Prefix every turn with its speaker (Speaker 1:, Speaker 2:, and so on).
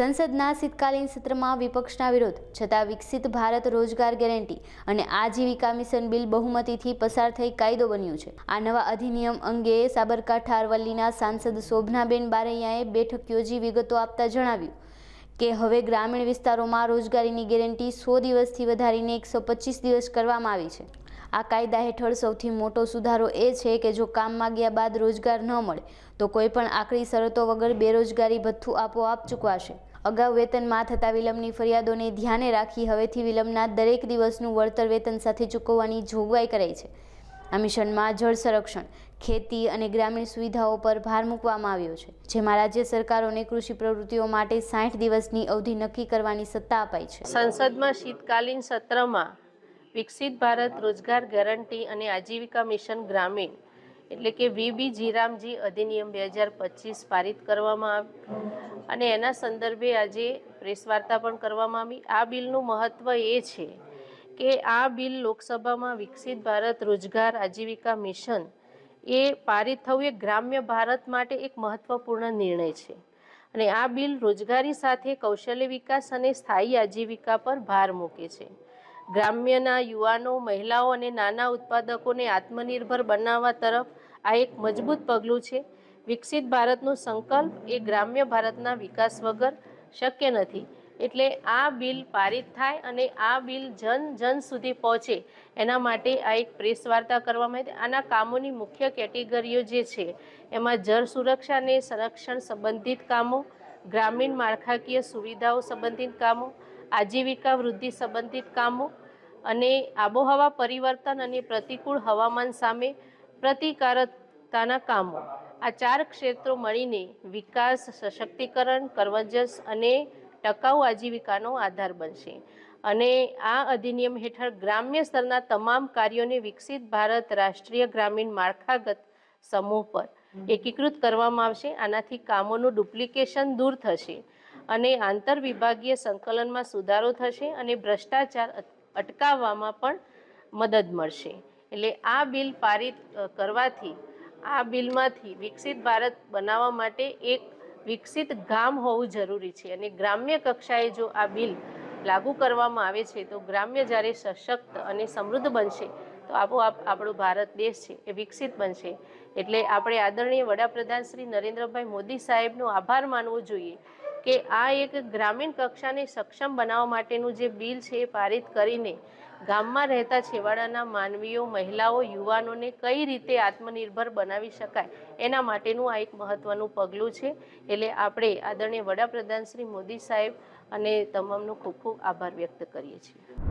Speaker 1: સંસદના શીતકાલીન સત્રમાં વિપક્ષના વિરોધ, છતાં વિકસિત ભારત રોજગાર ગેરંટી અને આજીવિકા મિશન બિલ બહુમતીથી પસાર થઈ કાયદો બન્યું છે. આ નવા અધિનિયમ અંગે સાબરકાંઠા અરવલ્લીના સાંસદ શોભનાબેન બારૈયાએ બેઠક યોજી વિગતો આપતા જણાવ્યું કે હવે ગ્રામીણ વિસ્તારોમાં રોજગારીની ગેરંટી સો દિવસથી વધારીને એકસો પચીસ દિવસ કરવામાં આવી છે. આ કાયદા હેઠળ સૌથી મોટો સુધારો એ છે કે જો કામ માગ્યા બાદ રોજગાર ન મળે, તો કોઈપણ આકરી શરતો વગર બેરોજગારી ભથ્થું આપોઆપ ચૂકવાશે. અગાઉ વેતનમાં થતા વિલંબની ફરિયાદોને ધ્યાને રાખી હવેથી વિલંબના દરેક દિવસનું વળતર વેતન સાથે ચૂકવવાની જોગવાઈ કરાઈ છે. આ મિશનમાં જળ સંરક્ષણ, ખેતી અને ગ્રામીણ સુવિધાઓ પર ભાર મૂકવામાં આવ્યો છે, જેમાં રાજ્ય સરકારોને કૃષિ પ્રવૃત્તિઓ માટે સાઠ દિવસની અવધિ નક્કી કરવાની સત્તા અપાઈ છે.
Speaker 2: સંસદમાં શીતકાલીન સત્રમાં વિકસિત ભારત રોજગાર ગેરંટી અને આજીવિકા મિશન ગ્રામીણ એટલે કે વીબી જીરામજી અધિનિયમ બે હજાર પચીસ પારિત કરવામાં આવ્યું. અને એના સંદર્ભે આજે પ્રેસ વાર્તા પણ કરવામાં આવી. આ બિલનું મહત્ત્વ એ છે કે આ બિલ લોકસભામાં વિકસિત ભારત રોજગાર આજીવિકા મિશન એ પારિત થવું એ ગ્રામ્ય ભારત માટે એક મહત્ત્વપૂર્ણ નિર્ણય છે. અને આ બિલ રોજગારી સાથે કૌશલ્ય વિકાસ અને સ્થાયી આજીવિકા પર ભાર મૂકે છે. ગ્રામ્યના યુવાનો, મહિલાઓ અને નાના ઉત્પાદકોને આત્મનિર્ભર બનાવવા તરફ આ એક મજબૂત પગલું છે. વિકસિત ભારતનો સંકલ્પ એ ગ્રામ્ય ભારતના વિકાસ વગર શક્ય નથી. એટલે આ બિલ પારિત થાય અને આ બિલ જન જન સુધી પહોંચે એના માટે આ એક પ્રેસ વાર્તા કરવામાં આવી આના કામોની મુખ્ય કેટેગરીઓ જે છે, એમાં જળ સુરક્ષા અને સંરક્ષણ સંબંધિત કામો, ગ્રામીણ માળખાકીય સુવિધાઓ સંબંધિત કામો, આજીવિકા વૃદ્ધિ સંબંધિત કામો અને આબોહવા પરિવર્તન અને પ્રતિકૂળ હવામાન સામે પ્રતિકારકતાના કામો. આ ચાર ક્ષેત્રો મળીને વિકાસ, સશક્તિકરણ, કરવંજસ અને ટકાઉ આજીવિકાનો આધાર બનશે. અને આ અધિનિયમ હેઠળ ગ્રામ્ય સ્તરના તમામ કાર્યોને વિકસિત ભારત રાષ્ટ્રીય ગ્રામીણ માળખાગત સમૂહ પર એકીકૃત કરવામાં આવશે. આનાથી કામોનું ડુપ્લિકેશન દૂર થશે અને આંતર વિભાગીય સંકલનમાં સુધારો થશે અને ભ્રષ્ટાચાર અટકાવવામાં પણ મદદ મળશે. એટલે આ બિલ પારિત કરવાથી, આ બિલમાંથી વિકસિત ભારત બનાવવા માટે એક વિકસિત ગામ હોવું જરૂરી છે. અને ગ્રામ્ય કક્ષાએ જો આ બિલ લાગુ કરવામાં આવે છે, તો ગ્રામ્ય જ્યારે સશક્ત અને સમૃદ્ધ બનશે, તો આપોઆપ આપણો ભારત દેશ છે એ વિકસિત બનશે. એટલે આપણે આદરણીય વડાપ્રધાન શ્રી નરેન્દ્રભાઈ મોદી સાહેબનો આભાર માનવો જોઈએ. કે આ એક ગ્રામીણ કક્ષાને સક્ષમ બનાવવા માટેનું જે બિલ છે એ પારિત કરીને ગામમાં રહેતા છેવાડાના માનવીઓ, મહિલાઓ, યુવાનોને કઈ રીતે આત્મનિર્ભર બનાવી શકાય એના માટેનું આ એક મહત્ત્વનું પગલું છે. એટલે આપણે આદરણીય વડાપ્રધાન શ્રી મોદી સાહેબ અને તમામનો ખૂબ ખૂબ આભાર વ્યક્ત કરીએ છીએ.